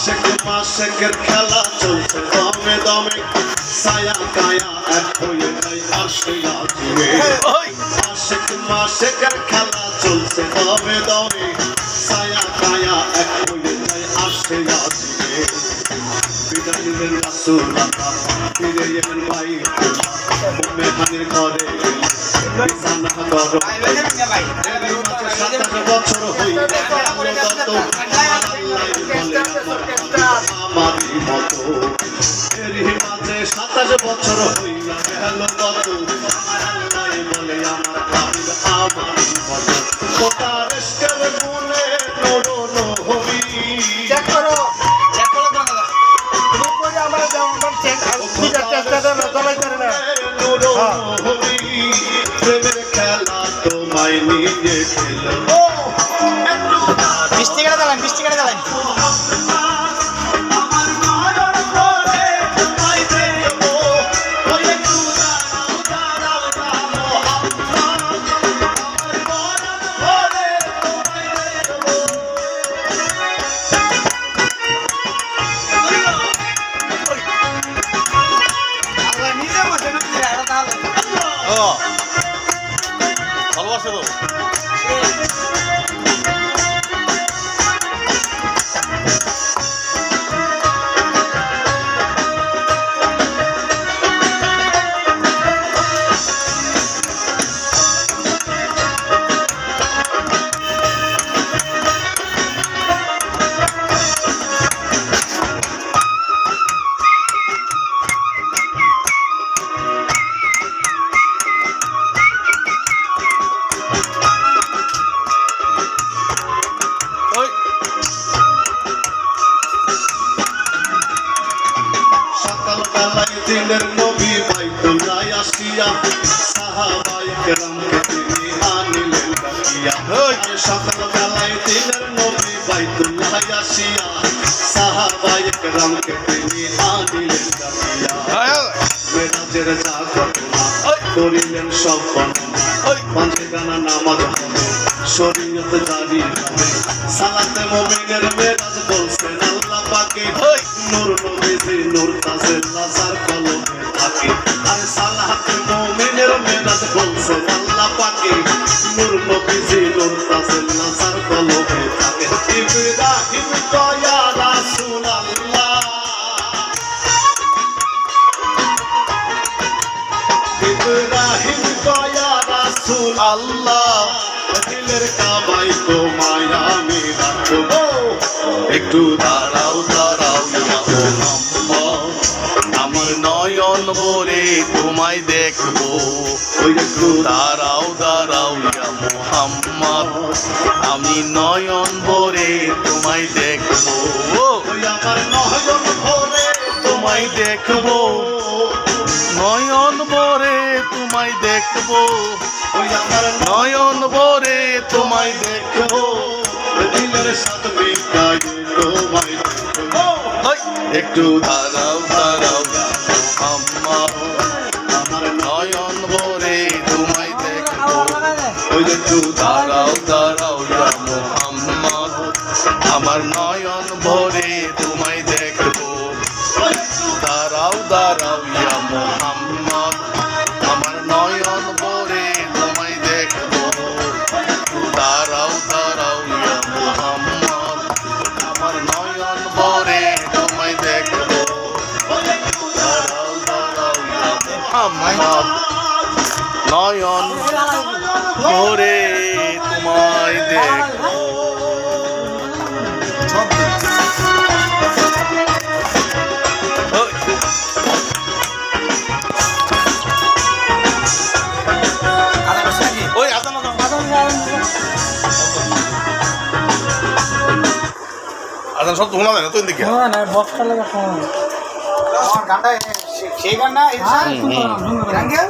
আশেক মাসেকের খেলা চলছে দমে দমে সায়া কায়া এক হয়ে যায় আসিয়া জুড়ে আশেক মাসেকের খেলা চলছে দমে দমে সায়া কায়া এক হয়ে যায় আসিয়া জুড়ে বিদায় নিলেন রাসুল ফিরে এলেন ভাই মেহানির ঘরে বিছানা করো সাতাশ বছর হইল এরই মাঝে সাতাশ বছর হইল গেল কত আল্লাহ বলে আমার ভাবিল আমারই মতো কোটার স্কেল গুনে হবি চেক করো চেক করো তো তুমি করে আমার দাও আমার চেক ঠিক আছে চেষ্টা না সবাই করে না। নোড়ো হবি প্রেমের খেলা তোমায় নিয়ে খেলব বৃষ্টি কেটে দিলেন ভালোবাসে তো? দিনের নবী বাইতুল্লাহ আসিয়া। সাহাবাই কেরামকে তিনি আনিলেন ডাকিয়া সকাল বেলায় দিনের নবী বাইতুল্লাহ আসিয়া। সাহাবাই কেরামকে তিনি আনিলেন ডাকিয়া মেরাজের যা ঘটনা। করিলেন সব। পাঁচে গানা নামাজ শরীয়ত জারি সালাতে মুমিনের মেরাজ পাকে ওই। নূর নবীজি নূর তাজের লাজার কলমে থাকে। আর সালাতে মুমিনের মেরাজ বলছেন আল্লাহ পাকে। নূর নবীজি নূর তাজের লাজার কলমে থাকে। ইব্রাহিম কয়া রাসূলুল্লাহ। ইব্রাহিম কয়া রাসূল আল্লাহ দিলের কাবাই তোমায় আমি রাখব। একটু দাঁড়াও দাঁড়াও। ইয়া আমার নয়ন ভরে তোমায় দেখব। দাঁড়াও দাঁড়াও ইয়া মোহাম্মদ। আমি নয়ন ভরে তোমায় দেখব। আমার নহজন ভরে তোমায় দেখব। নয়ন ভরে তোমায় দেখব। নয়ন ভরে একটু দাঁড়াও দাঁড়াও আম্মা, আমার নয়ন ভরে তোমায় দেখব। ওই একটু দাঁড়াও দাঁড়াও আম্মা। আমার নয়ন ভরে নয়ন ভরে তোমায় ওই। আদান সব শোনা যায় না তুই দেখি আমার গানটা সেই গান না এই গান